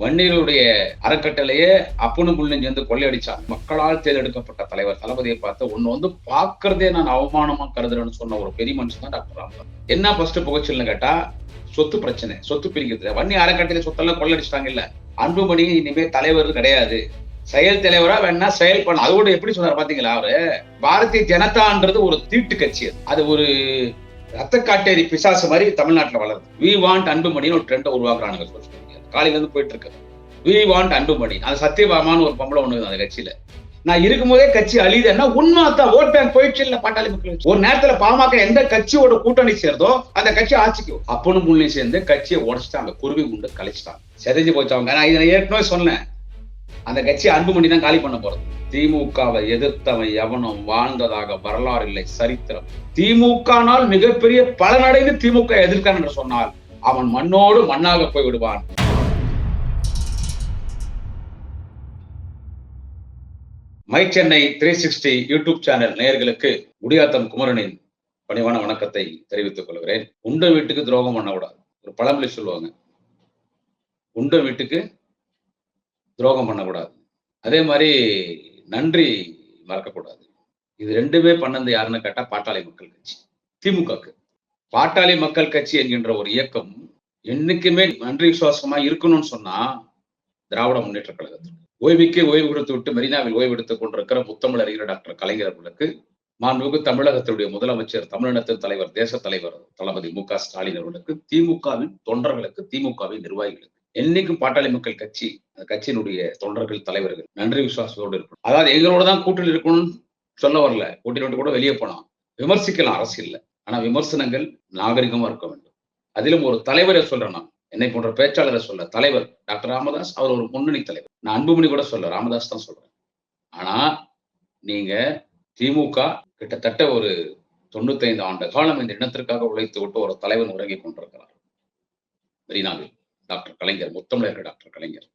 வன்னியருடைய அறக்கட்டளையே அப்பனு புள்ளும் வந்து கொள்ளையடிச்சாங்க மக்களால் தேர்ந்தெடுக்கப்பட்ட தலைவர் தளபதியை பார்த்து ஒன்னு வந்து பாக்குறதே நான் அவமானமா கருதுறேன்னு சொன்ன ஒரு பெரிய மனுஷன் தான் டாக்டர் ராமதாஸ் என்ன ஃபர்ஸ்ட் புகச்சல்னு கேட்டா சொத்து பிரச்சனை சொத்து பிரிக்கிறது. வன்னி அறக்கட்டளை சொத்தெல்லாம் கொள்ளையடிச்சிட்டாங்க இல்ல. அன்புமணி இனிமே தலைவர் கிடையாது. செயல் தலைவரா வேணா செயல் பண்ண அதோட எப்படி சொன்னார் பாத்தீங்களா அவரு? பாரதிய ஜனதான்றது ஒரு தீட்டு கட்சி அது. அது ஒரு ரத்த காட்டேரி பிசாசு மாதிரி தமிழ்நாட்டுல வளருது. வி வாண்ட் அன்புமணின்னு ஒரு ட்ரெண்டை உருவாக்குறானுங்க காலையில இருந்து போயிட்டு இருக்கு வி வாண்ட் அன்புமணி அது சத்தியபாமான்னு ஒரு பொம்பளை ஒண்ணு அந்த கட்சியில. நான் இருக்கும்போதே கட்சி அழியுதுன்னா உண்மை தான் ஓட் பேங்க் போயிடுச்சு இல்ல பாட்டாளி மக்கள் ஒரு நேரத்துல பாமக எந்த கட்சியோட கூட்டணி சேர்ந்தோ அந்த கட்சி ஆட்சிக்கு அப்பனும் முன்னே சேர்ந்து கட்சியை உடச்சிட்டாங்க. குருவி குண்டு கழிச்சிட்டாங்க செதைஞ்சு போச்சவங்க நான் இதை ஏற்கனவே சொன்னேன். அந்த கட்சி அன்புமணி தான் காலி பண்ண போறது. திமுகவை எதிர்த்தவன் எவனும் வாழ்ந்ததாக வரலாறு இல்லை சரித்திரம். திமுகனால் மிகப்பெரிய பலனடைந்து திமுக எதிர்க்கான் என்று சொன்னால் அவன் மண்ணோடு மண்ணாக போய் விடுவான். My Chennai three sixty YouTube channel நேயர்களுக்கு முடியாத்தம் குமரனின் பணிவான வணக்கத்தை தெரிவித்துக் கொள்கிறேன். உண்ட வீட்டுக்கு துரோகம் பண்ணக்கூடாது. ஒரு பழமொழி சொல்லுவாங்க. உண்ட வீட்டுக்கு துரோகம் பண்ணக்கூடாது. அதே மாதிரி நன்றி மறக்கக்கூடாது. இது ரெண்டுமே பண்ணது யாருன்னு கேட்டா பாட்டாளி மக்கள் கட்சி திமுகக்கு. பாட்டாளி மக்கள் கட்சி என்கின்ற ஒரு இயக்கம் என்னைக்குமே நன்றி விசுவாசமா இருக்கணும்னு சொன்னா திராவிட முன்னேற்ற கழகத்துக்கு. ஓய்வுக்கு ஓய்வு கொடுத்து விட்டு மெரினாவில் ஓய்வு எடுத்துக் கொண்டிருக்கிற முத்தமிழ் அறிஞர் டாக்டர் கலைஞர் அவர்களுக்கு மாண்புமிகு தமிழகத்துடைய முதலமைச்சர் தமிழினத்தின் தலைவர் தேச தலைவர் தளபதி மு க ஸ்டாலின் அவர்களுக்கு திமுகவின் தொண்டர்களுக்கு திமுகவின் நிர்வாகிகளுக்கு என்னைக்கும் பாட்டாளி மக்கள் கட்சி அந்த கட்சியினுடைய தொண்டர்கள் தலைவர்கள் நன்றி விசுவாசத்தோடு இருக்கணும் அதாவது எங்களோட தான் கூட்டில் இருக்கணும்னு சொல்ல வரல. கூட்டில் விட்டு கூட வெளியே போனோம் விமர்சிக்கலாம் அரசியல்ல. ஆனா விமர்சனங்கள் நாகரிகமா இருக்க வேண்டும். அதிலும் ஒரு தலைவரை சொல்றேன் நான். என்னை போன்ற பேச்சாளரை சொல்ல தலைவர் டாக்டர் ராமதாஸ் அவர் ஒரு முன்னணி தலைவர். நான் அன்புமணி கூட சொல்ல ராமதாஸ் தான் சொல்றேன். ஆனா நீங்க திமுக கிட்டத்தட்ட ஒரு தொண்ணூத்தைந்து ஆண்டு காலம் இந்த இனத்திற்காக உழைத்து விட்டு ஒரு தலைவன் உறங்கி கொண்டிருக்கிறார். மெரினாவில் டாக்டர் கலைஞர் முத்தமிழர் டாக்டர் கலைஞர்.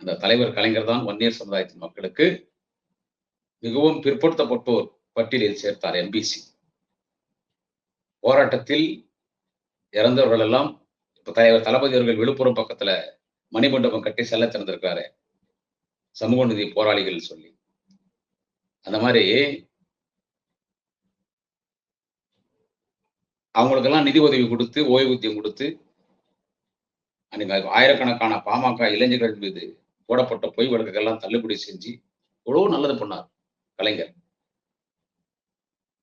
அந்த தலைவர் கலைஞர் தான் வன்னியர் சமுதாயத்தின் மக்களுக்கு மிகவும் பிற்படுத்தப்பட்டோர் பட்டியலில் சேர்த்தார் எம்பிசி போராட்டத்தில் இறந்தவர்கள் எல்லாம் தலைவர் தளபதி அவர்கள் விழுப்புரம் பக்கத்துல மணிமண்டபம் கட்டி செல்ல திறந்திருக்காரு சமூக நிதி போராளிகள் சொல்லி. அந்த மாதிரி அவங்களுக்கெல்லாம் நிதி உதவி கொடுத்து ஓய்வூதியம் கொடுத்து அன்னைக்கு ஆயிரக்கணக்கான பாமக இளைஞர்கள் மீது போடப்பட்ட பொய் வழக்குகள்லாம் தள்ளுபடி செஞ்சு எவ்வளவு நல்லது பண்ணார் கலைஞர்.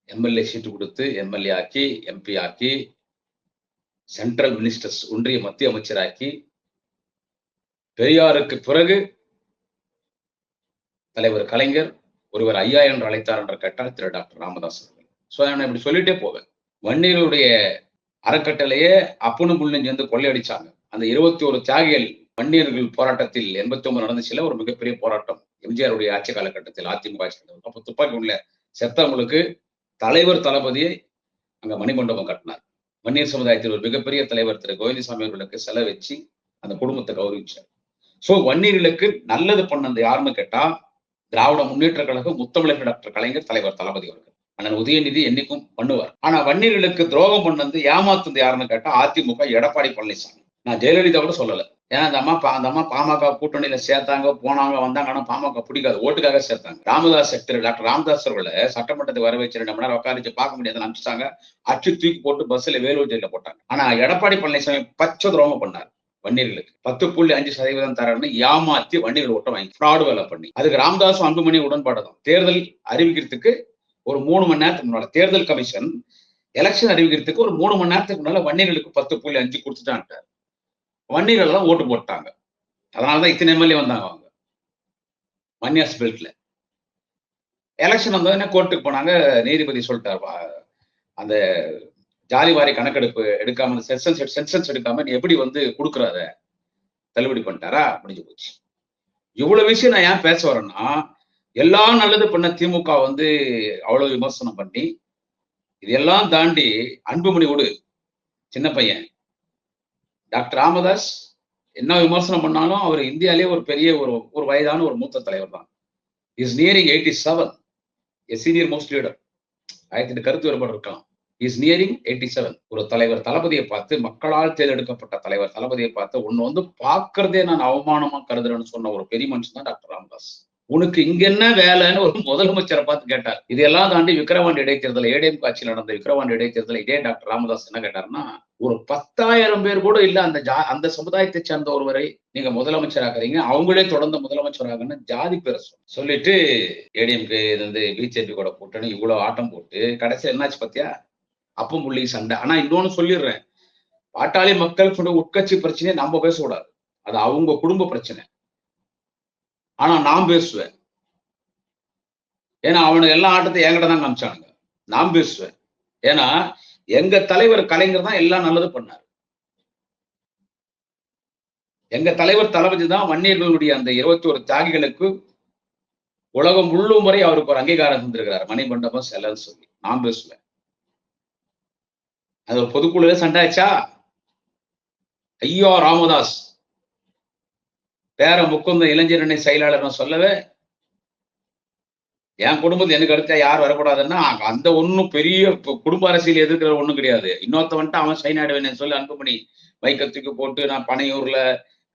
எம்எல்ஏ சீட்டு கொடுத்து எம்எல்ஏ ஆக்கி எம்பி ஆக்கி சென்ட்ரல் மினிஸ்டர்ஸ் ஒன்றிய மத்திய அமைச்சராக்கி பெரியாருக்கு பிறகு தலைவர் கலைஞர் ஒருவர் ஐயா என்று அழைத்தார் என்று கேட்டால் திரு டாக்டர் ராமதாஸ் அவர்கள். ஸோ நான் இப்படி சொல்லிட்டே போவேன். வன்னியருடைய அறக்கட்டளையே அப்பனும் புள்ளும் சேர்ந்து கொள்ளையடிச்சாங்க. அந்த இருபத்தி ஒரு தியாகிகள் வன்னியர்கள் போராட்டத்தில் எண்பத்தி ஒன்பது நடந்துச்சுல ஒரு மிகப்பெரிய போராட்டம். எம்ஜிஆருடைய ஆட்சி காலகட்டத்தில் அதிமுக ஆட்சி காலகட்டத்தில் அப்போ துப்பாக்கி உள்ள செத்தவங்களுக்கு தலைவர் தளபதியை அங்க மணிமண்டபம் கட்டினார். வன்னியர் சமுதாயத்தில் ஒரு மிகப்பெரிய தலைவர் திரு கோவிந்தசாமி அவர்களுக்கு செலவு வச்சு அந்த குடும்பத்தை கௌரவிச்சார். சோ வன்னியர்களுக்கு நல்லது பண்ணது யாருன்னு கேட்டா திராவிட முன்னேற்ற கழகம் முத்தமிழக டாக்டர் கலைஞர் தலைவர் தளபதி அவர்கள். அண்ணன் உதயநிதி என்னைக்கும் பண்ணுவார். ஆனா வன்னியர்களுக்கு துரோகம் பண்ணது ஏமாத்துனது யாருன்னு கேட்டா அதிமுக எடப்பாடி பழனிசாமி. நான் ஜெயலலிதா கூட சொல்லலை. ஏன்னா அந்த அம்மா பா- அந்த அம்மா பாமக கூட்டணியில சேர்த்தாங்க போனாங்க வந்தாங்க ஆனா பாமக பிடிக்காது. ஓட்டுக்காக சேர்த்தாங்க. ராமதாஸ் செக்டர் டாக்டர் ராமதாஸ் அவர்களை சட்டமன்றத்தை வர வச்சு ரெண்டு மணி நேரம் உட்காரிச்சு பார்க்க முடியாதுன்னு அனுப்பிச்சாங்க அச்சு தூக்கி போட்டு பஸ்ல வேலூர் ஜெயில போட்டாங்க. ஆனா எடப்பாடி பழனிசாமி பச்சை துரோகம் பண்ணார் வன்னியர்களுக்கு. பத்து புள்ளி அஞ்சு சதவீதம் தரணும்னு ஏமாத்தி வன்னியர்கள் ஓட்ட வாங்கி ஃப்ராடு வேலை பண்ணி. அதுக்கு ராமதாஸ் அன்புமணி உடன்பாடு தான். தேர்தல் அறிவிக்கிறதுக்கு ஒரு மூணு மணி நேரத்துக்கு முன்னால தேர்தல் கமிஷன் எலெக்ஷன் அறிவிக்கிறதுக்கு ஒரு மூணு மணி நேரத்துக்கு முன்னால வன்னியர்களுக்கு பத்து புள்ளி அஞ்சு கொடுத்துட்டான்ட்டார். வன்னியர்கள் எல்லாம் ஓட்டு போட்டாங்க. அதனாலதான் இத்தனை எம்எல்ஏ வந்தாங்க அவங்க. வன்னியாஸ் பெல்ட்ல எலெக்ஷன் வந்ததுன்னா கோர்ட்டுக்கு போனாங்க நீதிபதி சொல்லிட்டார் வா- அந்த ஜாலிவாரி கணக்கெடுப்பு எடுக்காம சென்சன்ஸ் சென்சன்ஸ் எடுக்காம நீ எப்படி வந்து கொடுக்குறாத தள்ளுபடி பண்ணிட்டாரா? முடிஞ்சு போச்சு. இவ்வளவு விஷயம் நான் ஏன் பேச வரேன்னா எல்லாம் நல்லது பண்ண திமுக வந்து அவ்வளவு விமர்சனம் பண்ணி இதெல்லாம் தாண்டி அன்புமணி விடு சின்ன பையன் டாக்டர் ராமதாஸ் என்ன விமர்சனம் பண்ணாலும் அவர் இந்தியாலே ஒரு பெரிய ஒரு ஒரு வயதான ஒரு மூத்த தலைவர் தான் is nearing eighty seven a senior most leader ஆயிரத்தி எட்டு கருத்து வேறுபாடு இருக்கலாம். இஸ் நியரிங் எயிட்டி செவன் ஒரு தலைவர் தளபதியை பார்த்து மக்களால் தேர்ந்தெடுக்கப்பட்ட தலைவர் தளபதியை பார்த்து உன்னை வந்து பார்க்கறதே நான் அவமானமா கருதுறேன்னு சொன்ன ஒரு பெரிய மனுஷன் தான் டாக்டர் ராமதாஸ். உனக்கு இங்க என்ன வேலைன்னு ஒரு முதலமைச்சரை பார்த்து கேட்டார். இதெல்லாம் தாண்டி விக்கிரவாண்டி இடைத்தேர்தல் ஏடிஎம் காட்சியில் நடந்த விக்கிரவாண்டி இடைத்தேர்தல் இதே டாக்டர் ராமதாஸ் என்ன கேட்டாருன்னா ஒரு பத்தாயிரம் பேர் கூட இல்ல அந்த ஜா அந்த சமுதாயத்தை சேர்ந்த ஒருவரை நீங்க முதலமைச்சராக்குறீங்க அவங்களே தொடர்ந்து முதலமைச்சராகன்னு ஜாதி பேரை சொல்லிட்டு ஏடிஎம்கே இது வந்து பிஜேபி கூட கூட்டணி இவ்வளவு ஆட்டம் போட்டு கடைசியில் என்னாச்சு பத்தியா? அப்பம் புள்ளி சண்டை. ஆனா இன்னொன்னு சொல்லிடுறேன். பாட்டாளி மக்கள் சொல்ற உட்கட்சி பிரச்சனையை நம்ம பேசக்கூடாது. அது அவங்க குடும்ப பிரச்சனை. ஆனா நான் பேசுவேன். ஏன்னா அவனுக்கு எல்லா ஆட்டத்தையும் என்கிட்ட தான் காமிச்சானுங்க. நான் பேசுவேன். ஏன்னா எங்க தலைவர் கலைஞர் தான் எல்லாம் நல்லது பண்ணார். எங்க தலைவர் தளபதி தான் வன்னியர்களுடைய அந்த இருபத்தி ஒரு தியாகிகளுக்கு உலகம் முள்ளும் வரை அவருக்கு ஒரு அங்கீகாரம் தந்திருக்கிறார். மணிமண்டபம் செல்லன்னு சொல்லி. நான் பேசுவேன். அது ஒரு பொதுக்குழுல சண்டை ஐயோ ராமதாஸ். பேர முக்குந்த இளைஞரணி செயலாளர் சொல்லவே என் குடும்பத்தில் எனக்கு அடுத்த யார் வரக்கூடாதுன்னா அந்த ஒன்றும் பெரிய குடும்ப அரசியல் எதிர்க்கிற ஒன்றும் கிடையாது. இன்னொருத்தவன்ட்டு அவன் சைனாடுவேன் சொல்லி அன்புமணி வைக்கத்துக்கு போட்டு நான் பனையூர்ல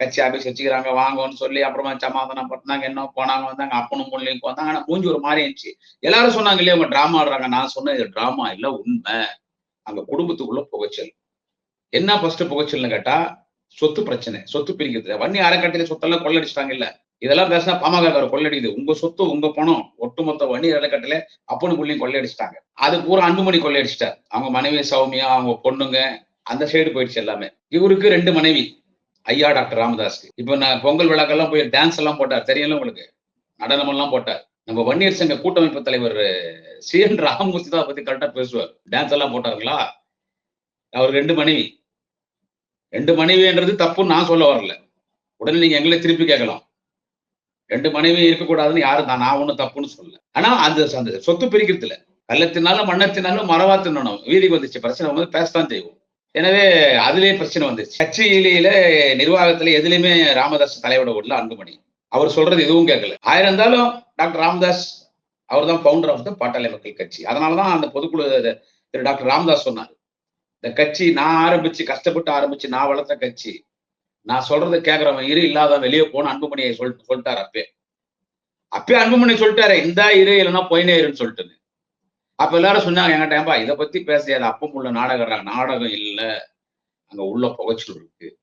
கட்சி ஆபீஸ் வச்சுக்கிறாங்க வாங்கன்னு சொல்லி அப்புறமா சமாதானம் பண்ணாங்க என்ன போனாங்க வந்தாங்க அப்பனும் பொண்ணுலையும் வந்தாங்க ஆனா மூஞ்சி ஒரு மாதிரி இருந்துச்சு. எல்லாரும் சொன்னாங்க இல்லையா அவங்க டிராமா ஆடுறாங்க. நான் சொன்னேன் இது டிராமா இல்ல உண்மை. அங்க குடும்பத்துக்குள்ள புகைச்சல். என்ன ஃபர்ஸ்ட் புகைச்சல்னு கேட்டா சொத்து பிரச்சனை சொத்து பிரிக்கிறது. வன்னி அறக்கட்டளை சொத்தெல்லாம் கொள்ளடிச்சிட்டாங்க இல்ல இதெல்லாம் பேசினா பாமக கொள்ளடிக்குது. உங்க சொத்து உங்க பணம் ஒட்டுமொத்த வன்னி அறக்கட்டளை அப்பனுக்குள்ளேயும் கொள்ளையடிச்சிட்டாங்க அது பூரா அன்புமணி கொள்ளையடிச்சிட்டார் அவங்க மனைவி சௌமியா அவங்க பொண்ணுங்க அந்த சைடு போயிடுச்சு எல்லாமே. இவருக்கு ரெண்டு மனைவி ஐயா டாக்டர் ராமதாஸ்க்கு இப்ப நான் பொங்கல் விழாக்கெல்லாம் போய் டான்ஸ் எல்லாம் போட்டார். தெரியல உங்களுக்கு? நடனம் எல்லாம் போட்டார். நம்ம வன்னியர் சங்க கூட்டமைப்பு தலைவர் சி. என். ராமமூர்த்தி தான் பத்தி கரெக்டா பேசுவார். டான்ஸ் எல்லாம் போட்டாருங்களா? அவர் ரெண்டு மனைவி. ரெண்டு மனைவின்றது தப்புன்னு நான் சொல்ல வரல. உடனே நீங்க எங்களை திருப்பி கேட்கலாம். ரெண்டு மனைவி இருக்கக்கூடாதுன்னு யாரும் தான் நான் ஒண்ணும் தப்புன்னு சொல்லல. ஆனா அந்த அந்த சொத்து பிரிக்கிறதுல கள்ளத்தினாலும் மண்ணத்தினாலும் மரவா தின்னணும் வீதிக்கு வந்துச்சு பிரச்சனை வந்து பேசத்தான் செய்வோம். எனவே அதுலயே பிரச்சனை வந்துச்சு கட்சியில நிர்வாகத்துல எதுலையுமே ராமதாஸ் தலைவிட விடல அன்புமணி. அவர் சொல்றது எதுவும் கேட்கல. ஆயிரம் இருந்தாலும் டாக்டர் ராமதாஸ் அவர் தான் பவுண்டர் ஆஃப் த பாட்டாளி மக்கள் கட்சி. அதனாலதான் அந்த பொதுக்குழு திரு டாக்டர் ராமதாஸ் சொன்னார். இந்த கட்சி நான் ஆரம்பிச்சு கஷ்டப்பட்டு ஆரம்பிச்சு நான் வளர்த்த கட்சி நான் சொல்றதை கேட்கறவன் இரு இல்லாத வெளியே போன அன்புமணியை சொல்லிட்டு சொல்லிட்டாரு அப்பே. அப்பே அன்புமணி சொல்லிட்டாரு இந்த இரு இல்லைன்னா போயினே இருன்னு சொல்லிட்டு அப்ப எல்லாரும் சொன்னாங்க என்கிட்ட ஏன்பா இதை பத்தி பேசியாது அப்பம் உள்ள நாடகம் நாடகம் இல்ல. அங்க உள்ள புகைச்சல் இருக்கு.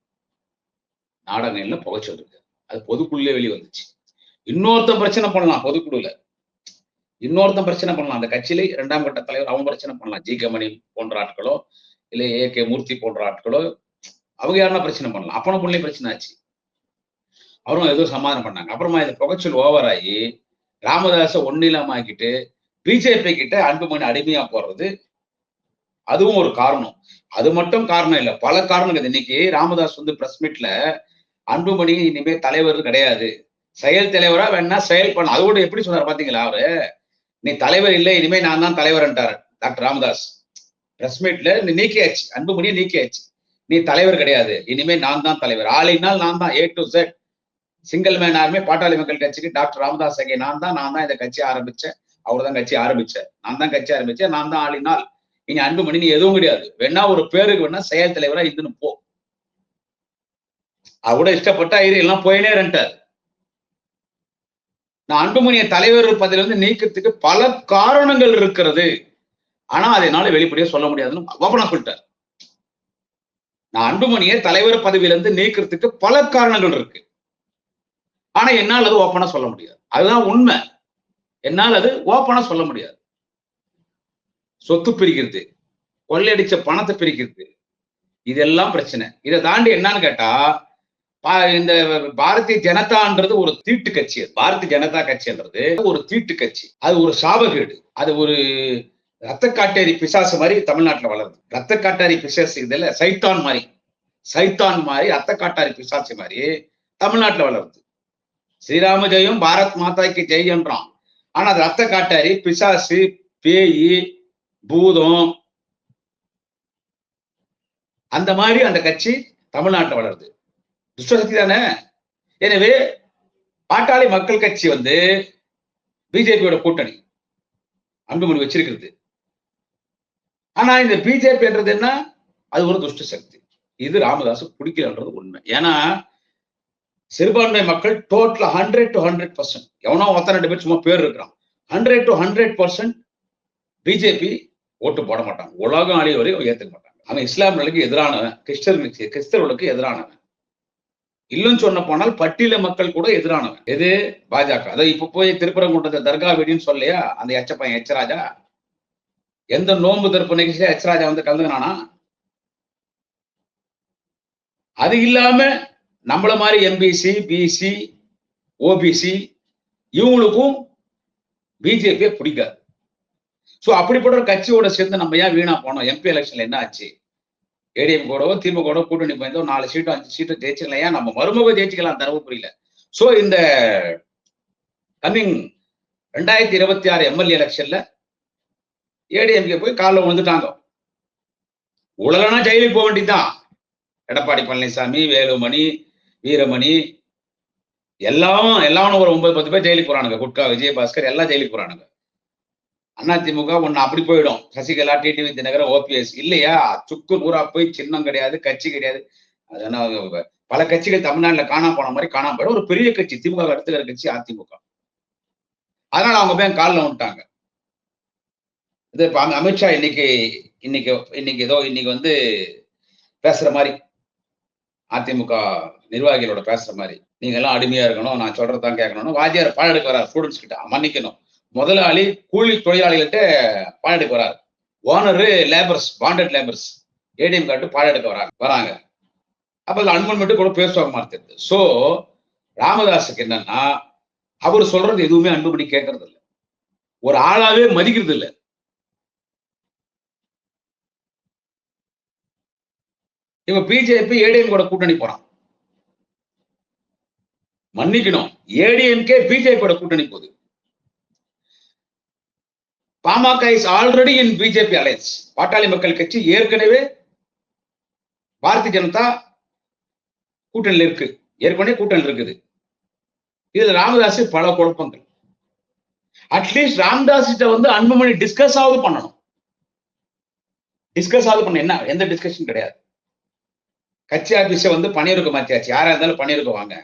நாடகம் இல்ல புகைச்சல் இருக்கு. அது பொதுக்குள்ளே வெளியே வந்துச்சு. இன்னொருத்தன் பிரச்சனை பண்ணலாம் பொதுக்குழுல. இன்னொருத்தன் பிரச்சனை பண்ணலாம். அந்த கட்சியில இரண்டாம் கட்ட தலைவர் அவன் பிரச்சனை பண்ணலாம். ஜி. கே. மணி போன்ற ஆட்களோ இல்லை ஏ கே மூர்த்தி போன்ற ஆட்களோ அவங்க யாருன்னா பிரச்சனை பண்ணலாம். அப்பனும் பிள்ளை பிரச்சனை ஆச்சு. அவரும் ஏதோ சமாதானம் பண்ணாங்க. அப்புறமா இந்த புகச்சல் ஓவர் ஆகி ராமதாஸை இல்லாம ஆக்கிட்டு பிஜேபி கிட்ட அன்புமணி அடிமையா போடுறது அதுவும் ஒரு காரணம். அது மட்டும் காரணம் இல்லை. பல காரணங்கள். இன்னைக்கு ராமதாஸ் வந்து பிரஸ் மீட்ல அன்புமணி இனிமே தலைவர் கிடையாது. செயல் தலைவரா வேணா செயல் பண்ண அதோட எப்படி சொன்னார் பாத்தீங்களா அவரு? நீ தலைவர் இல்லை இனிமே நான் தான் தலைவர்ன்றார் டாக்டர் ராமதாஸ். பிரஸ் மீட்ல நீக்கியாச்சு. அன்புமணியை நீக்கியாச்சு. நீ தலைவர் கிடையாது. இனிமே நான் தான் தலைவர். ஆளினால் நான் தான் A to set single man army பாட்டாளி மக்கள் கட்சிக்கு டாக்டர் ராமதாஸ் அகே நான் தான் நான் தான் இந்த கட்சி ஆரம்பிச்சேன். அவர் தான் கட்சி ஆரம்பிச்சேன் நான் தான் கட்சி ஆரம்பிச்சேன். நான் தான் ஆளினால். இனி அன்புமணி நீ எதுவும் கிடையாது. வேணா ஒரு பேருக்கு வேணா செயல் தலைவரா இதுன்னு போ. அவட இஷ்டப்பட்டா இது எல்லாம் போயினே நான் அன்புமணியை தலைவர் பதவியிலிருந்து நீக்கிறதுக்கு பல காரணங்கள் இருக்கிறது. ஆனா அதனால வெளிப்படையா சொல்ல முடியாதுன்னு ஓபனா சொல்லிட்டார். நான் அன்புமணியை தலைவர் பதவியிலிருந்து நீக்கிறதுக்கு பல காரணங்கள் இருக்கு. ஆனா என்னால் அது ஓப்பனா சொல்ல முடியாது. அதுதான் உண்மை. என்னால் அது ஓப்பனா சொல்ல முடியாது. சொத்து பிரிக்கிறது கொள்ளையடிச்ச பணத்தை பிரிக்கிறது இதெல்லாம் பிரச்சனை. இதை தாண்டி என்னன்னு கேட்டா இந்த பாரதிய ஜனதான்றது ஒரு தீட்டு கட்சி. பாரதிய ஜனதா கட்சின்றது ஒரு தீட்டு கட்சி. அது ஒரு சாபகேடு. அது ஒரு ரத்த காட்டேரி பிசாசு மாதிரி தமிழ்நாட்டுல வளருது. ரத்த காட்டாரி பிசாசு இதுல சைத்தான் மாதிரி. சைத்தான் மாதிரி ரத்த காட்டாரி பிசாசு மாதிரி தமிழ்நாட்டுல வளருது. ஸ்ரீராம ஜெயம் பாரத் மாதாக்கு ஜெய் ஆனா அது ரத்த காட்டாரி பிசாசு பேயி பூதம் அந்த மாதிரி அந்த கட்சி தமிழ்நாட்டில் வளருது. துஷ்டசக்தி தானே? எனவே பாட்டாளி மக்கள் கட்சி வந்து பிஜேபியோட கூட்டணி அன்புமணி வச்சிருக்கிறது. ஆனா இந்த பிஜேபி என்றது என்ன? அது ஒரு துஷ்ட சக்தி. இது ராமதாஸ் பிடிக்கலன்றது உண்மை. ஏன்னா சிறுபான்மை மக்கள் total hundred to hundred percent எவனோ ஒருத்தன் ரெண்டு பேர் சும்மா பேர் இருக்கிறான். Hundred to hundred percent BJP ஓட்டு போட மாட்டாங்க உலகம் அழிய வரை ஏற்றுக்க மாட்டாங்க அவன் இஸ்லாமியர்களுக்கு எதிரானவன் கிறிஸ்தவர்களுக்கு கிறிஸ்தவர்களுக்கு எதிரானவன். இல்லைன்னு சொன்ன போனால் பட்டியல மக்கள் கூட எதிரானவன். எது? பாஜக. அதை இப்ப போய் திருப்பரங்குன்றத்தை தர்கா வெடின்னு சொல்லையா? அந்த எச்சப்பையன் எச்சராஜா எந்த நோன்பு தடுப்பு நிகழ்ச்சியில எச்ராஜா வந்து கலந்துக்கினானா? அது இல்லாம நம்மள மாதிரி எம்பிசி பிசி ஓபிசி இவங்களுக்கும் பிஜேபியை பிடிக்காது. ஸோ அப்படிப்பட்ட ஒரு கட்சியோட சேர்ந்து நம்ம ஏன் வீணா போனோம்? எம்பி எலெக்ஷன்ல என்ன ஆச்சு? ஏடிஎம் கூடவோ திமுக கூட கூட்டணி போயிருந்தோம் நாலு சீட்டும் அஞ்சு சீட்டும் ஜெயிச்சுக்கலாம் ஏன்? நம்ம மருமக ஜெயிச்சுக்கலாம் தருமபுரியில ஸோ இந்த கம்மிங் ரெண்டாயிரத்தி இருபத்தி ஆறு எம்எல்ஏ எலெக்ஷன்ல ஏடிஎம்கே போய் காலில் விழுந்துட்டாங்க. உழலனா ஜெயிலுக்கு போக வேண்டியதுதான். எடப்பாடி பழனிசாமி வேலுமணி வீரமணி எல்லாம் எல்லாம் ஒரு ஒன்பது பத்து பேர் ஜெயிலுக்கு போறானுங்க. குட்கா விஜயபாஸ்கர் எல்லாம் ஜெயிலுக்கு போறானுங்க. அதிமுக ஒன்னு அப்படி போயிடும். சசிகலா டிடிவி தினகரன் ஓபிஎஸ் இல்லையா? சுக்கு நூறா போய் சின்னம் கிடையாது கட்சி கிடையாது. பல கட்சிகள் தமிழ்நாட்டுல காணாம போன மாதிரி காணாம போயிடும். ஒரு பெரிய கட்சி திமுக அடுத்துக்கிற கட்சி அதிமுக. அதனால அவங்க போய் காலில் வந்துட்டாங்க இது இப்போ அமித்ஷா இன்னைக்கு இன்னைக்கு இன்னைக்கு ஏதோ இன்னைக்கு வந்து பேசுற மாதிரி அதிமுக நிர்வாகிகளோட பேசுற மாதிரி. நீங்க எல்லாம் அடிமையா இருக்கணும் நான் சொல்றதான் கேட்கணும்னு வாத்தியார் பாடம் எடுக்க வரார் ஸ்டூடெண்ட்ஸ் கிட்ட. மன்னிக்கணும். முதலாளி கூலி தொழிலாளிகள்கிட்ட பாடம் எடுக்க வரார் owner labours bonded labours ATM card பாடம் எடுக்க வராங்க வராங்க. அப்ப அதுல அன்பன் மட்டும் கூட பேசுவாங்க மாதிரி தெரியுது. சோ ராமதாஸுக்கு என்னன்னா அவர் சொல்றது எதுவுமே அன்புபடி கேட்கறது இல்லை ஒரு ஆளாவே மதிக்கிறது இல்லை இப்ப பிஜேபி ஏடிஎம் கூட கூட்டணி போறான் மன்னிக்கணும். ஏடிஎம்கே பிஜேபியோட கூட்டணி போகுது. PMK is already in BJP alliance Pattali Makkal Katchi ஏற்கனவே பாரதிய ஜனதா கூட்டணியில் இருக்கு. ஏற்கனவே கூட்டணி இருக்குது. இதுல ராமதாஸ் பல குழப்பங்கள். அட்லீஸ்ட் ராமதாஸ் கிட்ட வந்து அன்புமணி டிஸ்கஸ் ஆகுது பண்ணணும். டிஸ்கஸ் ஆகுது பண்ண என்ன? எந்த டிஸ்கஷன் கிடையாது. கட்சி ஆபீஸை வந்து பணியிருக்க மாத்தியாச்சு யாரா இருந்தாலும் பணியிருக்க வாங்க.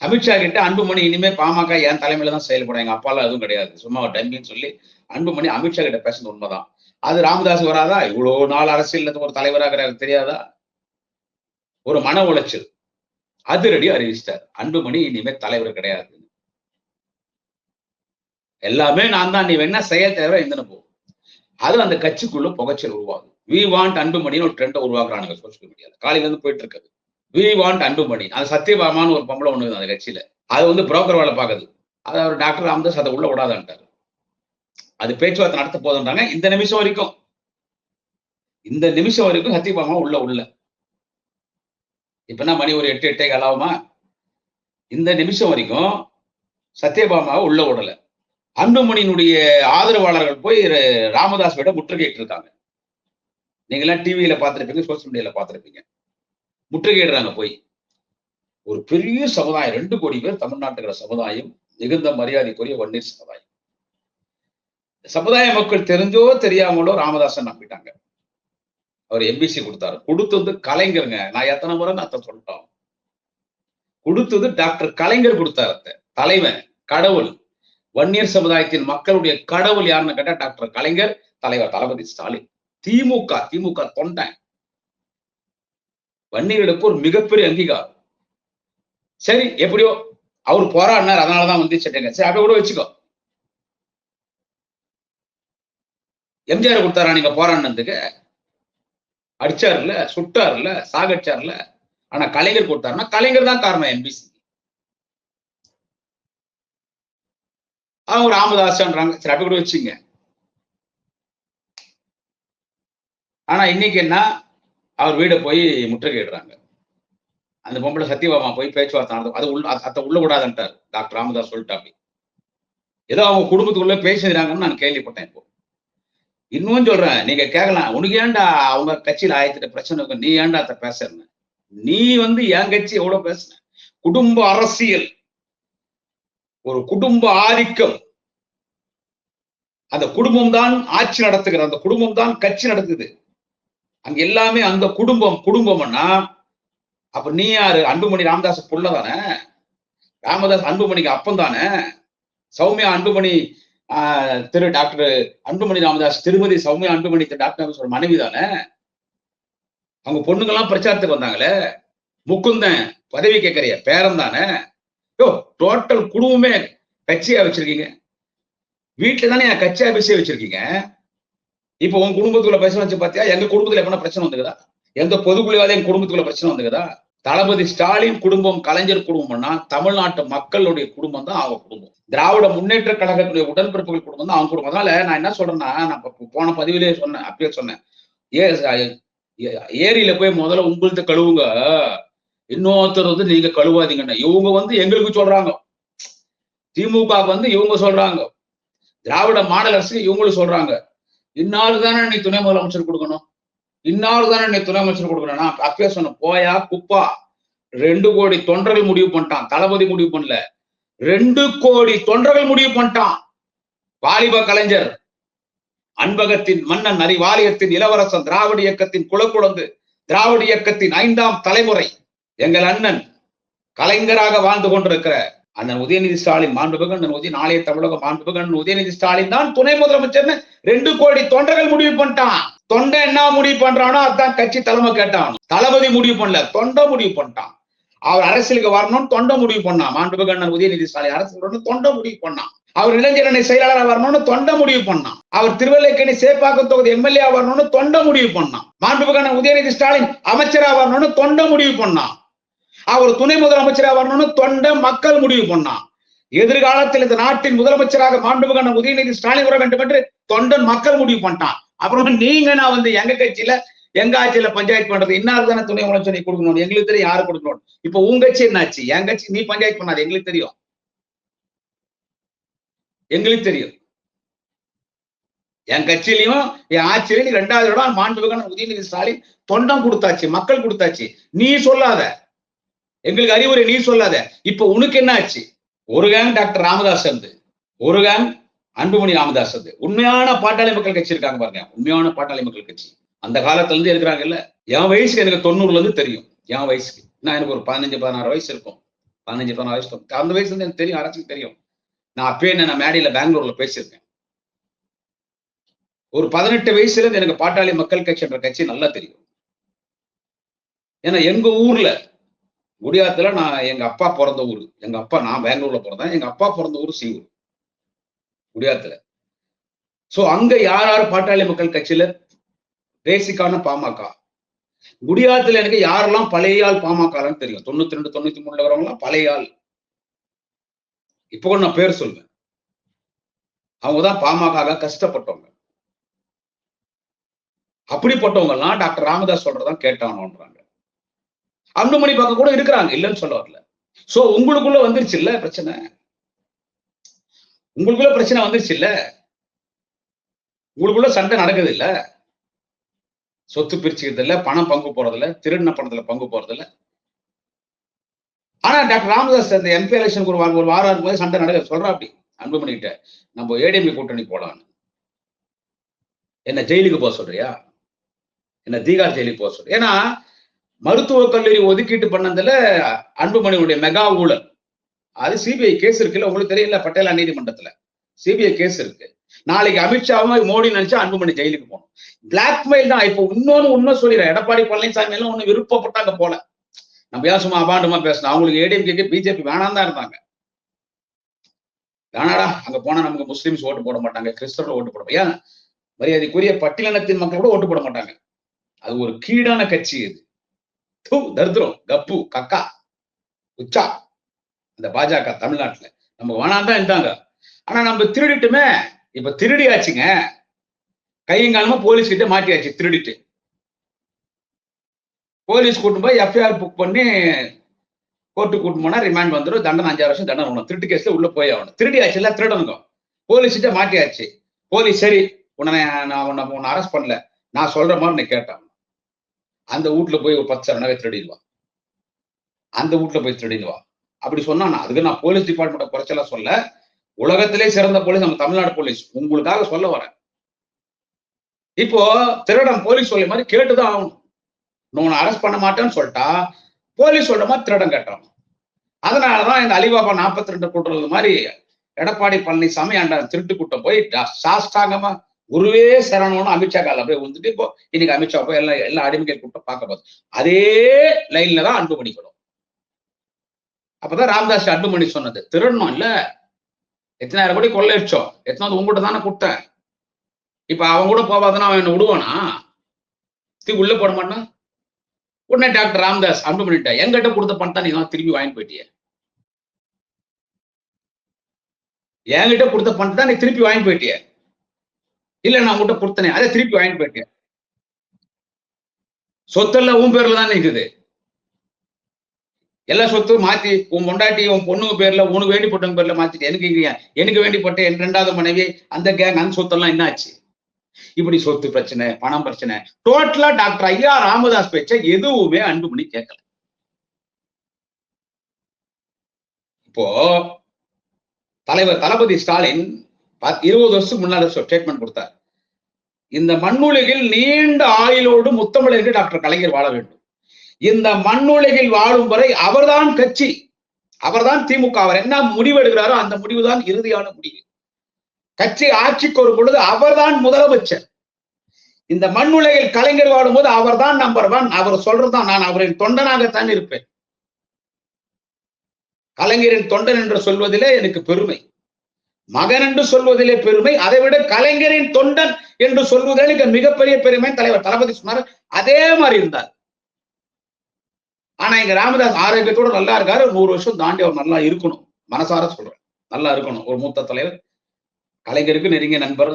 அமித்ஷா கிட்ட அன்புமணி இனிமே பாமக என் தலைமையில தான் செயல்படும். எங்க அப்பால எதுவும் கிடையாது. சும்மா ஒரு டம்பின்னு சொல்லி அன்புமணி அமித்ஷா கிட்ட பேசுனது உண்மைதான். அது ராமதாஸ் வராதா? இவ்வளவு நாள் அரசியல் ஒரு தலைவராக தெரியாதா? ஒரு மன உளைச்சல். அதிரடி அறிவிச்சிட்டார். அன்புமணி இனிமே தலைவர் கிடையாது. எல்லாமே நான் தான். நீ வேணா செயல் தேவை எந்தன போ. அது அந்த கட்சிக்குள்ள புகைச்சல் உருவாகும் வி வாண்ட் அன்புமணின்னு ஒரு ட்ரெண்டை உருவாக்குறானுங்க சோசியல் மீடியால காலையில இருந்து போயிட்டு இருக்குது. We want Anbumani. அது சத்யபாமான்னு ஒரு பொம்பளை ஒண்ணு அந்த கட்சியில. அது வந்து புரோக்கர் வேலை பார்க்குது. அது அவர் டாக்டர் ராம்தாஸ் அதை உள்ள விடாதான்ட்டாரு. அது பேச்சுவார்த்தை நடத்த போதுன்றாங்க. இந்த நிமிஷம் வரைக்கும். இந்த நிமிஷம் வரைக்கும் சத்யபாமா உள்ள உள்ள. இப்பனா மணி ஒரு எட்டு எட்டே கலாவுமா இந்த நிமிஷம் வரைக்கும் சத்யபாமாவை உள்ள விடல. அன்புமணியினுடைய ஆதரவாளர்கள் போய் ராமதாஸ் விட முற்றுகையிட்டு இருக்காங்க நீங்க எல்லாம் டிவியில பார்த்திருப்பீங்க சோசியல் மீடியால பார்த்திருப்பீங்க. முற்றுகையிடுறாங்க போய். ஒரு பெரிய சமுதாயம் ரெண்டு கோடி பேர் தமிழ்நாட்டுக்கிற சமுதாயம் மிகுந்த மரியாதைக்குரிய வன்னீர் சமுதாயம். சமுதாய மக்கள் தெரிஞ்சோ தெரியாமலோ ராமதாசன் நம்பிட்டாங்க. அவர் எம்பிசி கொடுத்தாரு. கொடுத்தது கலைஞருங்க. நான் எத்தனை முறை நான் அதை சொல்லிட்டோம் கொடுத்தது டாக்டர் கலைஞர் கொடுத்தார் அத்தை. தலைவன் கடவுள். வன்னியர் சமுதாயத்தின் மக்களுடைய கடவுள் யாருன்னு கேட்டா டாக்டர் கலைஞர் தலைவர் தளபதி ஸ்டாலின். திமுக திமுக தொண்டன் வன்னியர்களுக்கு ஒரு மிகப்பெரிய அங்கீகாரம். சரி எப்படியோ அவர் போராடினார் அதனாலதான் வந்து சட்டங்க சரி அப்படியே கூட வச்சுக்கோ. எம்ஜிஆர் கொடுத்தாரா நீங்க போராடினதுக்கு? இல்ல சுட்டாருல்ல சாகடிச்சாருல்ல. ஆனா கலைஞர் கொடுத்தாருன்னா கலைஞர் தான் காரணம் எம்பிசி அவங்க ராமதாசான்றாங்க சரி அப்படி கூட வச்சுங்க. ஆனா இன்னைக்கு என்ன? அவர் வீடை போய் முற்றுகையிடுறாங்க அந்த பொம்பளை சத்யபாமா போய் பேச்சுவார்த்தை நடத்தும் அது உள்ள அத்தை உள்ள விடாதுன்ட்டார் டாக்டர் ராமதாஸ் சொல்லிட்டாப்பி ஏதோ அவங்க குடும்பத்துக்குள்ள பேசிடுறாங்கன்னு நான் கேள்விப்பட்டேன் இப்போ. இன்னும் சொல்றேன் நீங்க கேட்கலாம் உனக்கு ஏன்டா அவங்க கட்சியில ஆயிரத்திட்ட பிரச்சனை இருக்கும் நீ ஏன்டா அத பேசுறேன்னு? நீ வந்து என் கட்சி எவ்வளவு பேசுன? குடும்ப அரசியல். ஒரு குடும்ப ஆதிக்கம். அந்த குடும்பம் தான் ஆட்சி நடத்துகிற அந்த குடும்பம் தான் கட்சி நடத்துது. அங்க எல்லாமே அந்த குடும்பம் குடும்பம்னா அப்ப நீ யாரு? அன்புமணி ராமதாஸ் புள்ள தானே ராமதாஸ் அன்புமணிக்கு அப்பம் தானே சௌமியா அன்புமணி திரு டாக்டர் அன்புமணி ராமதாஸ் திருமதி சௌமியா அன்புமணி டாக்டர் சொல்ற மனைவி தானே அவங்க பொண்ணுங்கெல்லாம் பிரச்சாரத்துக்கு வந்தாங்களே? முக்குந்தன் பதவி கேட்கறிய? பேரன் தானே யோ டோட்டல் குடும்பமே கட்சியா வச்சிருக்கீங்க. வீட்டுல தானே என் கட்சி ஆபீஸே வச்சிருக்கீங்க? இப்போ உன் குடும்பத்துக்குள்ள பிரச்சனை வச்சு பாத்தியா? எங்க குடும்பத்துல எப்பனா பிரச்சனை வந்துக்குதா? எந்த பொதுக்குழுவாத என் குடும்பத்துக்குள்ள பிரச்சனை வந்துக்குதா? தளபதி ஸ்டாலின் குடும்பம் கலைஞர் குடும்பம்னா தமிழ்நாட்டு மக்களுடைய குடும்பம் தான் அவங்க குடும்பம். திராவிட முன்னேற்ற கழகத்துடைய உடன்பிறப்புகள் குடும்பம் தான் அவங்க குடும்பம். அதனால நான் என்ன சொல்றேன்னா நான் போன பதிவிலேயே சொன்னேன் அப்பயே சொன்னேன். ஏ ஏ- ஏரியில போய் முதல்ல உங்கள்கிட்ட கழுவுங்க. இன்னொருத்தர் வந்து நீங்க கழுவாதீங்கன்னு இவங்க வந்து எங்களுக்கு சொல்றாங்க. திமுக வந்து இவங்க சொல்றாங்க. திராவிட மாடல் அரசு இவங்களும் சொல்றாங்க. இன்னாலு தானே நீ துணை முதலமைச்சர் கொடுக்கணும்? இன்னாலு தானே நீ துணை அமைச்சர் கொடுக்கணும்? நான் அப்பயே சொன்னேன் போயா குப்பா. ரெண்டு கோடி தொண்டர்கள் முடிவு பண்ணிட்டான். தளபதி முடிவு பண்ணல. ரெண்டு கோடி தொண்டர்கள் முடிவு பண்ணிட்டான். வாலிப கலைஞர். அன்பகத்தின் மன்னன் அறிவாலயத்தின் இளவரசன் திராவிட இயக்கத்தின் குலக்குழந்து திராவிட இயக்கத்தின் ஐந்தாம் தலைமுறை. எங்கள் அண்ணன் கலைஞராக வாழ்ந்து கொண்டிருக்கிற அந்த உதயநிதி ஸ்டாலின் மாண்புமிகு அண்ணன் உதய நாளைய தமிழக மாண்புமிகு அண்ணன் உதயநிதி ஸ்டாலின் தான் துணை முதலமைச்சர்னு ரெண்டு கோடி தொண்டர்கள் முடிவு பண்ணிட்டான். தொண்டை என்ன முடிவு பண்றானோ அதான் கட்சி தலைமை கேட்டான். தளபதி முடிவு பண்ணல தொண்டை முடிவு பண்ணிட்டான். அவர் அரசியலுக்கு வரணும்னு தொண்டை முடிவு பண்ணான். மாண்புமிகு அண்ணன் உதயநிதி ஸ்டாலின் அரசுக்கு வரணும் தொண்டை முடிவு பண்ணான். அவர் இளைஞரணி செயலாளராக வரணும்னு தொண்டை முடிவு பண்ணான். அவர் திருவல்லைக்கணி சேப்பாக்கம் தொகுதி எம்எல்ஏ வரணும்னு தொண்டை முடிவு பண்ணான். மாண்புமிகு அண்ணன் உதயநிதி ஸ்டாலின் அமைச்சரா வரணும்னு தொண்டை முடிவு பண்ணான். அவர் துணை முதலமைச்சரா வரணும்னு தொண்டை மக்கள் முடிவு பண்ணான் எதிர்காலத்தில் இந்த நாட்டின் முதலமைச்சராக மாண்புமிகு உதயநிதி ஸ்டாலின் வர வேண்டும் என்று தொண்டன் மக்கள் முடிவு பண்ணிட்டான். அப்புறம் நீங்க நான் வந்து எங்க கட்சியில எங்க ஆட்சியில பஞ்சாயத்து பண்றது? இன்னார் தானே துணை முதலமைச்சர் நீ கொடுக்கணும் எங்களுக்கு தெரியும் யாரு கொடுக்கணும் இப்ப உங்க கட்சி என்னாச்சு? என் கட்சி நீ பஞ்சாயத்து பண்ணாது. எங்களுக்கு தெரியும். எங்களுக்கு தெரியும். என் கட்சியிலையும் என் ஆட்சியிலையும் ரெண்டாவது இடம் மாண்புமிகு உதயநிதி ஸ்டாலின் தொண்டம் கொடுத்தாச்சு மக்கள் கொடுத்தாச்சு. நீ சொல்லாத. எங்களுக்கு அறிவுரை நீ சொல்லாத. இப்ப உனக்கு என்ன ஆச்சு ஒரு கேங் டாக்டர் ராமதாஸ் வந்து ஒரு கேங் அன்புமணி ராமதாஸ் வந்து உண்மையான பாட்டாளி மக்கள் கட்சி இருக்காங்க பாருங்க. உண்மையான பாட்டாளி மக்கள் கட்சி. அந்த காலத்துல இருந்து இருக்கிறாங்கல்ல. என் வயசுக்கு எனக்கு தொண்ணூறுல இருந்து தெரியும். என் வயசுக்கு. நான் எனக்கு ஒரு பதினஞ்சு பதினாறு வயசு இருக்கும். பதினஞ்சு பதினாறு வயசு இருக்கும். அந்த வயசுல இருந்து எனக்கு தெரியும். அரசுக்கு தெரியும். நான் அப்பயே என்ன நான் மேடையில பெங்களூர்ல பேசியிருக்கேன். ஒரு பதினெட்டு வயசுல இருந்து எனக்கு பாட்டாளி மக்கள் கட்சி என்ற கட்சி நல்லா தெரியும். ஏன்னா எங்க ஊர்ல குடியாத்துல நான் எங்க அப்பா பிறந்த ஊர். எங்க அப்பா நான் பெங்களூர்ல பிறந்தேன். எங்க அப்பா பிறந்த ஊர் சீவூர். குடியாத்துல சோ அங்க யார் யார் பாட்டாளி மக்கள் கட்சியில? பேசிக்கான பாமக. குடியாத்துல எனக்கு யாரெல்லாம் பழைய ஆள் பாமகன்னு தெரியும் தொண்ணூத்தி ரெண்டு தொண்ணூத்தி மூணுல வரவங்களாம் பழைய ஆள். இப்போ கூட நான் பேர் சொல்வேன். அவங்கதான் பாமக கஷ்டப்பட்டவங்க. அப்படிப்பட்டவங்க எல்லாம் டாக்டர் ராமதாஸ் சொல்றதான் கேட்டானோன்றாங்க. அன்புமணி பக்கம் கூட இருக்கிறாங்க. இல்லைன்னு சொல்ல வரல. சோ உங்களுக்குள்ள வந்துருச்சு இல்ல பிரச்சனை? உங்களுக்குள்ள பிரச்சனை வந்துருச்சு இல்ல? உங்களுக்குள்ள சண்டை நடக்குது இல்ல? சொத்து பிரிச்சுக்கிறது இல்ல பணம் பங்கு போறது இல்ல திருடின பணத்துல பங்கு போறது இல்ல. ஆனா டாக்டர் ராமதாஸ் அந்த எம்பி எலெக்ஷனுக்கு ஒரு வாரம் ஒரு வாரம் இருக்கும்போது சண்டை நடக்க சொல்றா அப்படி அன்புமணி கிட்ட. நம்ம ஏடிஎம்கே கூட்டணி போலான்னு. என்ன ஜெயிலுக்கு போக சொல்றியா? என்ன தீகார் ஜெயிலுக்கு போக சொல்ற ஏன்னா மருத்துவக் கல்லூரி ஒதுக்கீட்டு பண்ணதுல அன்புமணியுடைய மெகா ஊழல். அது சிபிஐ கேஸ் இருக்குல்ல உங்களுக்கு தெரியல பட்டேலா நீதிமன்றத்துல. சிபிஐ கேஸ் இருக்கு. நாளைக்கு அமித்ஷாவும் மோடி நினைச்சா அன்புமணி ஜெயிலுக்கு போகணும். பிளாக்மெயில் தான். இப்போ இன்னொன்னு உண்மை சொல்லிடுறேன். எடப்பாடி பழனிசாமி எல்லாம் ஒண்ணு விருப்பப்பட்டாங்க போல நம்ம ஏன் சும்மா அபாண்டமா பேசணும்? அவங்களுக்கு ஏடிஎம்கே பிஜேபி வேணாம் தான் இருந்தாங்க. வேணாடா. அங்க போனா நமக்கு முஸ்லிம்ஸ் ஓட்டு போட மாட்டாங்க. கிறிஸ்தவர்கள் ஓட்டு போட ஏன்? மரியாதைக்குரிய பட்டியலினத்தின் மக்கள் கூட ஓட்டு போட மாட்டாங்க. அது ஒரு கீடான கட்சி இது. தூ தரித்திரம் கப்பு கக்கா உச்சா. இந்த பாஜக தமிழ்நாட்டுல. நம்ம வேணாம் தான் இருந்தாங்க ஆனா நம்ம திருடிட்டுமே இப்ப திருடியாச்சுங்க. கையங்காலமா போலீஸ் கிட்ட மாட்டியாச்சு திருடிட்டு. போலீஸ் கூட்டு போய் எஃப்ஐஆர் புக் பண்ணி கோர்ட்டு கூட்டு போனா ரிமாண்ட் வந்துடும் தண்டனை அஞ்சாறு வருஷம் தண்டனை வேணும் திருட்டு கேஸ்ல உள்ள போய் ஆகணும். திருடியாச்சு இல்ல திருடனுங்க போலீஸ் கிட்ட மாட்டியாச்சு. போலீஸ் சரி உன்னை நான் உன்னை உன்னை அரெஸ்ட் பண்ணல. நான் சொல்ற மாதிரி நீ கேட்டான். அந்த வீட்டுல போய் ஒரு பத்து சரணாவே திருடிடுவா. அந்த வீட்டுல போய் திருடிடுவா. அப்படி சொன்னா நான் அதுக்கு நான் போலீஸ் டிபார்ட்மெண்ட் குறைச்சலாம் சொல்ல உலகத்திலே சிறந்த போலீஸ் நம்ம தமிழ்நாடு போலீஸ் உங்களுக்காக சொல்ல வரேன். இப்போ திருடன் போலீஸ் சொல்ல மாதிரி கேட்டுதான் ஆகணும். நான் அரெஸ்ட் பண்ண மாட்டேன்னு சொல்லிட்டா போலீஸ் சொல்ற மாதிரி திருடன் கேட்டான் அதனாலதான் இந்த அலிபாபா நாற்பத்தி ரெண்டு கூட்டுறது மாதிரி எடப்பாடி பழனிசாமி அந்த திருட்டு கூட்டம் போய் சாஸ்தாங்கமா குருவே சரணம்னு அமித்ஷா கால அப்படியே வந்துட்டு இப்போ இன்னைக்கு அமித்ஷா போய் எல்லாம் எல்லா அடிமைகள் கூட்டம் பார்க்க போகுது. அதே லைன்ல தான் அன்பு பண்ணிக்கணும் அப்பதான் ராமதாஸ் அன்புமணி சொன்னது. திருடணும் இல்ல. எத்தனாயிரம் கோடி கொள்ளையடிச்சோம். எத்தனாவது உங்ககிட்ட தானே கொடுத்தேன். இப்ப அவன் கூட போவாதுன்னா அவன் என்ன விடுவானா? திருப்பி உள்ள போட மாட்டான். உடனே டாக்டர் ராமதாஸ் அன்புமணிட்ட எங்கிட்ட கொடுத்த பணத்தை நீ தான் திரும்பி வாங்கி போயிட்டிய? என்கிட்ட கொடுத்த பணத்தை தான் நீ திருப்பி வாங்கி போயிட்டிய? இல்ல நான் உங்கள்கிட்ட கொடுத்தனே. அதை திருப்பி வாங்கிட்டு போயிட்டேன் சொத்தெல்லாம் உன் பேர்ல தான் இருக்குது எல்லா சொத்தும் மாத்தி உன் பொண்டாட்டி உன் பொண்ணு பேர்ல உனக்கு வேண்டி போட்டவங்க பேர்ல மாத்திட்டு எனக்கு இங்க எனக்கு வேண்டி போட்ட என் ரெண்டாவது மனைவி அந்த கேங் அந்த சொத்தெல்லாம் என்ன ஆச்சு? இப்படி சொத்து பிரச்சனை பணம் பிரச்சனை டோட்டலா டாக்டர் ஐயா ராமதாஸ் பேச்ச எதுவுமே அன்புமணி கேட்கல. இப்போ தலைவர் தளபதி ஸ்டாலின் இருபது வருஷத்துக்கு முன்னாடி ஸ்டேட்மெண்ட் கொடுத்தார். இந்த மண்ணுலகில் நீண்ட ஆயுளோடு முத்தமிழர்கள் டாக்டர் கலைஞர் வாழ வேண்டும். இந்த மண்ணுலகில் வாழும் வரை அவர்தான் கட்சி அவர்தான் திமுக அவர் என்ன முடிவு எடுக்கிறாரோ அந்த முடிவுதான் இறுதியான முடிவு. கட்சி ஆட்சிக்கு வரும் பொழுது அவர்தான் முதலமைச்சர். இந்த மண்ணுலகில் கலைஞர் வாடும்போது அவர்தான் நம்பர் ஒன் அவர் சொல்றதுதான் நான் அவரின் தொண்டனாகத்தான் இருப்பேன். கலைஞரின் தொண்டன் என்று சொல்வதிலே எனக்கு பெருமை. மகன் என்று சொல்வதிலே பெருமை அதை விட கலைஞரின் தொண்டன் என்று சொல்வதில் எனக்கு மிகப்பெரிய பெருமை தலைவர் தளபதி சொன்னார் அதே மாதிரி இருந்தார். ஆனா இங்க ராமதாஸ் ஆரோக்கியத்தோட நல்லா இருக்காரு. நூறு வருஷம் தாண்டி அவர் நல்லா இருக்கணும். மனசார சொல்றேன். நல்லா இருக்கணும். ஒரு மூத்த தலைவர். கலைஞருக்கு நெருங்கிய நண்பர்.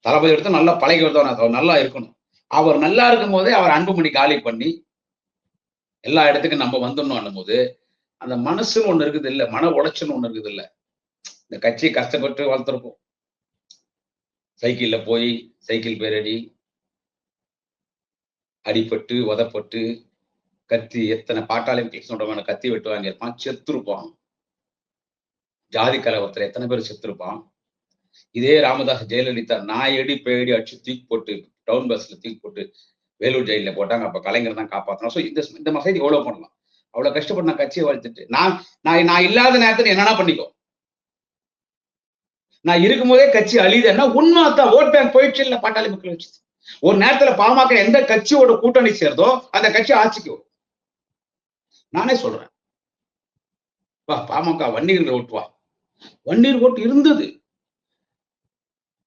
தளபதி எடுத்து நல்லா பழகி அவர் நல்லா இருக்கணும். அவர் நல்லா இருக்கும் போதே அவர் அன்புமணி காலி பண்ணி எல்லா இடத்துக்கும் நம்ம வந்துடணும் போது அந்த மனசுன்னு ஒண்ணு இருக்குது இல்ல மன உளைச்சல்னு ஒண்ணு இருக்குது இல்லை இந்த கட்சியை கஷ்டப்பட்டு வளர்த்துருப்போம். சைக்கிள்ல போய் சைக்கிள் பேரடி அடிப்பட்டு உதப்பட்டு கத்தி எத்தனை பாட்டாளி சொல்றவன கத்தி வெட்டு வாங்கியிருப்பான் செத்துருப்பான் ஜாதி கலவரத்துல எத்தனை பேர் செத்துருப்பான் இதே ராமதாஸ் ஜெயலலிதா நான் எடி பேடி அடிச்சு தூக்கி போட்டு டவுன் பஸ்ல தூக்கி போட்டு வேலூர் ஜெயில போட்டாங்க. அப்ப கலைஞர் தான் காப்பாற்றணும் ஸோ இந்த இந்த மசைதி எவ்வளவு பண்ணலாம்? அவ்வளவு கஷ்டப்பட்டு நான் கட்சியை வளர்த்துட்டு நான் நான் நான் இல்லாத நேரத்துல என்னன்னா பண்ணிக்கோ. நான் இருக்கும்போதே கட்சி அழியுதுன்னா உண்மை தான் ஓட் பேங்க் போயிடுச்சு இல்ல பாட்டாளி மக்கள் வச்சு. ஒரு நேரத்துல பாமக எந்த கட்சியோட கூட்டணி சேர்ந்தோ அந்த கட்சி ஆட்சிக்கு வரும். நானே சொல்றேன். வா பாமக வன்னியர்கள் ஓட்டு வா. வன்னியர் ஓட்டு இருந்தது.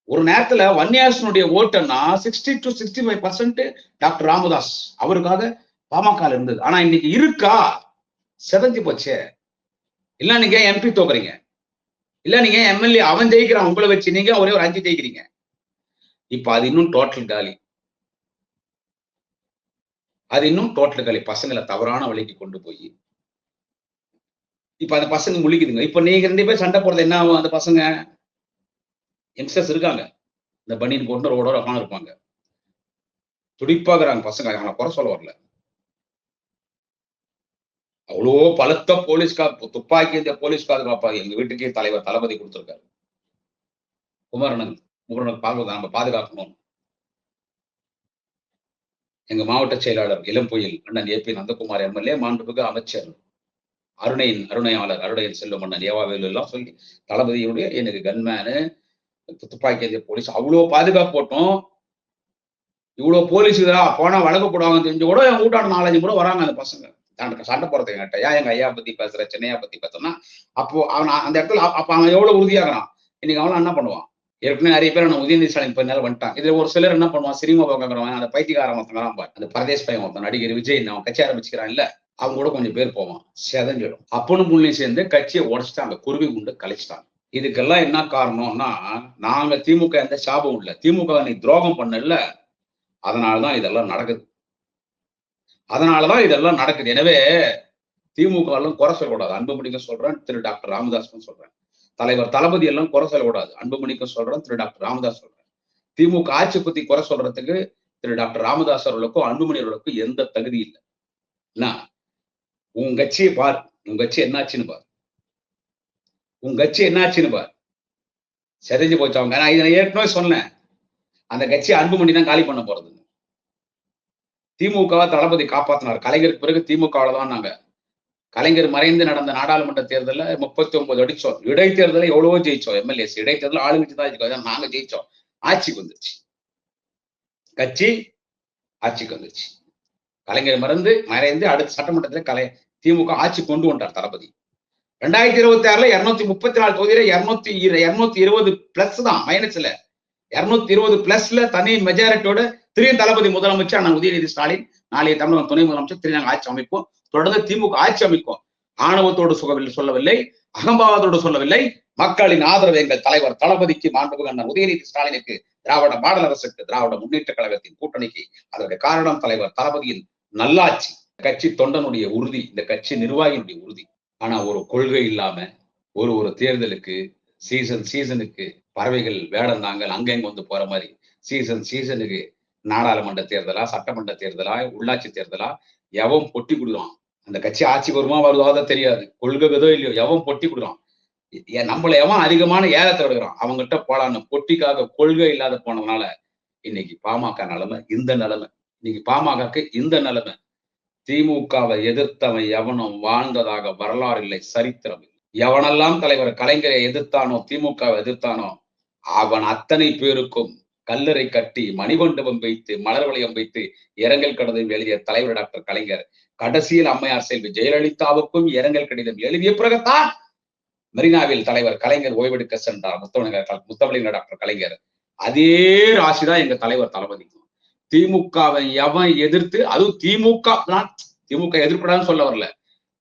ஒரு நேரத்துல வன்னியாசனுடைய ஓட்டுன்னா sixty to sixty five percent doctor Ramadoss அவருக்காக பாமக இருந்தது. ஆனா இன்னைக்கு இருக்கா? செதஞ்சு போச்சே. இல்ல நீங்க எம்பி தோக்குறீங்க? இல்ல நீங்க எம்எல்ஏ அவன் ஜெயிக்கிறான் உங்களை வச்சு நீங்க ஒரே ஒரு அஞ்சு ஜெயிக்கிறீங்க. இப்ப அது இன்னும் டோட்டல் காலி. அது இன்னும் டோட்டல் காலி. பசங்களை தவறான வழிக்கு கொண்டு போய். இப்ப அந்த பசங்க முழிக்குதுங்க. இப்ப நீங்க ரெண்டு பேர் சண்டை போடுறது என்ன ஆகும்? அந்த பசங்க யங்ஸ்டர்ஸ் இருக்காங்க. இந்த பனியன் கொண்டு ரோட உட்காந்து இருப்பாங்க துடிப்பாகிறாங்க பசங்க. அவனை குறை சொல்ல வரல. அவ்வளோ பலத்த போலீஸ்கார் துப்பாக்கி இந்த போலீஸ் பாதுகாப்பாக எங்க வீட்டுக்கே தலைவர் தளபதி கொடுத்துருக்காரு. குமரனன் குமரனுக்கு பாதுகா நம்ம பாதுகாக்கணும். எங்க மாவட்ட செயலாளர் இளம்புயில் அண்ணன் ஏ பி நந்தகுமார் எம்எல்ஏ மாண்புமிகு அமைச்சர் அருணையின் அருணையாளர் அருணையின் செல்லும் அண்ணன் ஏவாவேலு எல்லாம் சொல்லி தளபதியுடைய எனக்கு கன்மேனு துப்பாக்கி போலீஸ் அவ்வளோ பாதுகாப்பு போட்டோம். இவ்வளவு போலீஸ் இதா போனா வழக்கு போடுவாங்க தெரிஞ்சு கூட என் கூட்டாண்டு நாலஞ்சு கூட வராங்க அந்த பசங்க. சண்டை போறது என்கிட்ட. ஏன் எங்க ஐயா பத்தி பேசுற சென்னையா பத்தி பேசுனா அப்போ அவன் அந்த இடத்துல அப்ப அவன் எவ்வளவு உறுதியாகிறான்? இன்னைக்கு அவன் என்ன பண்ணுவான்? ஏற்கனவே நிறைய பேர் நான் உதயநிதி ஸ்டாலின் பின்னால வந்துட்டான். இதுல ஒரு சிலர் என்ன பண்ணுவான்? சினிமா பார்க்கறவன் அந்த பைத்தியக்காரன் ஒருத்தன் அந்த பரதேஷ் பையன் ஒருத்தன் நடிகர் விஜய் அவன் கட்சி ஆரம்பிச்சுக்கிறான் இல்ல அவங்க கூட கொஞ்சம் பேர் போவான். செதஞ்சிடும். அப்பனும் புள்ளையும் சேர்ந்து கட்சியை உடச்சிட்டாங்க குருவி குண்டு கழிச்சிட்டாங்க இதுக்கெல்லாம் என்ன காரணம்னா நாங்க திமுக எந்த சாபம் இல்லை. திமுக நீ துரோகம் பண்ணல. அதனாலதான் இதெல்லாம் நடக்குது. அதனாலதான் இதெல்லாம் நடக்குது. எனவே திமுக எல்லாம் குறை சொல்லக்கூடாது. அன்புமணிக்கும் சொல்றேன் திரு டாக்டர் ராமதாஸ்க்கும் சொல்றேன். தலைவர் தளபதி எல்லாம் குறை சொல்லக்கூடாது. அன்புமணிக்கும் சொல்றேன் திரு டாக்டர் ராமதாஸ் சொல்றேன். திமுக ஆட்சி பத்தி குறை சொல்றதுக்கு திரு டாக்டர் ராமதாஸ் அவர்களுக்கும் அன்புமணி அவர்களுக்கும் எந்த தகுதி இல்லை. என்ன? உன் கட்சியை பார் உன் கட்சி என்னாச்சுன்னு பார். உன் கட்சி என்னாச்சுன்னு பார். சிதைஞ்சு போச்சவங்க நான் இதை ஏற்கனவே சொன்னேன். அந்த கட்சி அன்புமணி தான் காலி பண்ண போறது திமுகவை தளபதி காப்பாத்தினார். கலைஞருக்கு பிறகு திமுகவில் தான் நாங்க. கலைஞர் மறைந்து நடந்த நாடாளுமன்ற தேர்தலில் முப்பத்தி ஒன்பது அடிச்சோம். இடைத்தேர்தலில் எவ்வளவோ ஜெயிச்சோம். எம்எல்ஏஸ் இடைத்தேர்தல் ஆளுங்கட்சி தான் ஜெயிச்சோம் நாங்க ஜெயிச்சோம். ஆட்சிக்கு வந்துருச்சு. கட்சி ஆட்சிக்கு வந்துருச்சு. கலைஞர் மறந்து மறைந்து அடுத்த சட்டமன்றத்தில் கலை திமுக ஆட்சி கொண்டு வந்தார் தளபதி. ரெண்டாயிரத்தி இருபத்தி ஆறுல இருநூத்தி முப்பத்தி நாலு தொகுதியில இருநூத்தி இருநூத்தி இருபது பிளஸ் தான் மைனஸ்ல இருநூத்தி இருபது பிளஸ்ல தனி மெஜாரிட்டியோட திரு தளபதி முதலமைச்சர் நாங்கள் உதயநிதி ஸ்டாலின் நாளைய தமிழக துணை முதலமைச்சர் திரு நாங்கள் ஆட்சி அமைப்போம். தொடர்ந்து திமுக ஆட்சி அமைக்கும். ஆணவத்தோடு சுகவில்லை சொல்லவில்லை அகம்பாவத்தோடு சொல்லவில்லை. மக்களின் ஆதரவு எங்கள் தலைவர் தளபதிக்கு மாண்புகண்ணன் உதயநிதி ஸ்டாலினுக்கு திராவிட மாடல் அரசுக்கு திராவிட முன்னேற்ற கழகத்தின் கூட்டணிக்கு அதற்கு காரணம் தலைவர் தளபதியின் நல்லாட்சி. கட்சி தொண்டனுடைய உறுதி இந்த கட்சி நிர்வாகியினுடைய உறுதி. ஆனா ஒரு கொள்கை இல்லாம ஒரு ஒரு தேர்தலுக்கு சீசன் சீசனுக்கு பறவைகள் வேடம் நாங்கள் அங்கங்க வந்து போற மாதிரி சீசன் சீசனுக்கு நாடாளுமன்ற தேர்தலா சட்டமன்ற தேர்தலா உள்ளாட்சி தேர்தலா எவன் பொட்டி கொடுக்குறான்? அந்த கட்சி ஆட்சிக்கு வருமா வருவாத தெரியாது. கொள்கைதோ இல்லையோ எவன் பொட்டி கொடுக்குறான்? நம்மள எவன் அதிகமான ஏலத்தை எடுக்கிறான் அவங்ககிட்ட போலான்னு பொட்டிக்காக கொள்கை இல்லாத போனதுனால இன்னைக்கு பாமக நிலைமை இந்த நிலைமை. இன்னைக்கு பாமகக்கு இந்த நிலைமை. திமுகவை எதிர்த்தவன் எவனும் வாழ்ந்ததாக வரலாறு இல்லை சரித்திரம் இல்லை. எவனெல்லாம் தலைவர் கலைஞரை எதிர்த்தானோ திமுகவை எதிர்த்தானோ அவன் அத்தனை பேருக்கும் கல்லறை கட்டி மணிமண்டபம் வைத்து மலர் வளையம் வைத்து இரங்கல் கடிதம் எழுதிய தலைவர் டாக்டர் கலைஞர். கடைசியில் அம்மையார் செல்வி ஜெயலலிதாவுக்கும் இரங்கல் கடிதம் எழுதிய பிறகுதான் மெரினாவில் தலைவர் கலைஞர் ஓய்வெடுக்க சென்றார். முத்தமிழர் முத்தவளிங்க டாக்டர் கலைஞர். அதே ராசிதான் எங்க தலைவர் தளபதிக்கும் திமுகவை எவன் எதிர்த்து அதுவும் திமுக நான் திமுக எதிர்ப்படான்னு சொல்ல வரல.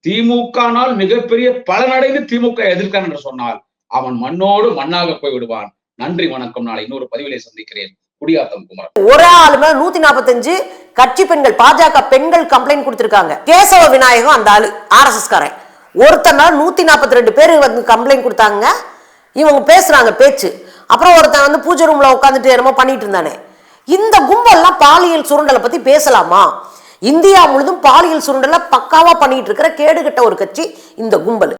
திமுகனால் மிகப்பெரிய பலனடைந்து திமுக எதிர்க்கான் என்று சொன்னால் அவன் மண்ணோடு மண்ணாக போய் விடுவான் நன்றி வணக்கம். நாளை இன்னொரு பதிவிலே சந்திக்கிறேன். குடியாத்தம் குமரன். ஒரு ஆளு மேல நூத்தி நாற்பத்தஞ்சு கட்சி பெண்கள் பாஜக பெண்கள் கம்ப்ளைண்ட் கொடுத்திருக்காங்க. கேசவ விநாயகம் அந்த ஆளு ஆர்எஸ்எஸ் காரன் ஒருத்தன் மேல நூத்தி நாற்பத்தி ரெண்டு பேர் வந்து கம்ப்ளைண்ட் கொடுத்தாங்க. இவங்க பேசுறாங்க பேச்சு. அப்புறம் ஒருத்தன் வந்து பூஜை ரூம்ல உட்காந்துட்டு என்னமோ பண்ணிட்டு இருந்தானே. இந்த கும்பல்லாம் பாலியல் சுருண்டலை பத்தி பேசலாமா? இந்தியா முழுதும் பாலியல் சுருண்டலை பக்காவா பண்ணிட்டு இருக்கிற கேடுகட்ட ஒரு கட்சி இந்த கும்பல்.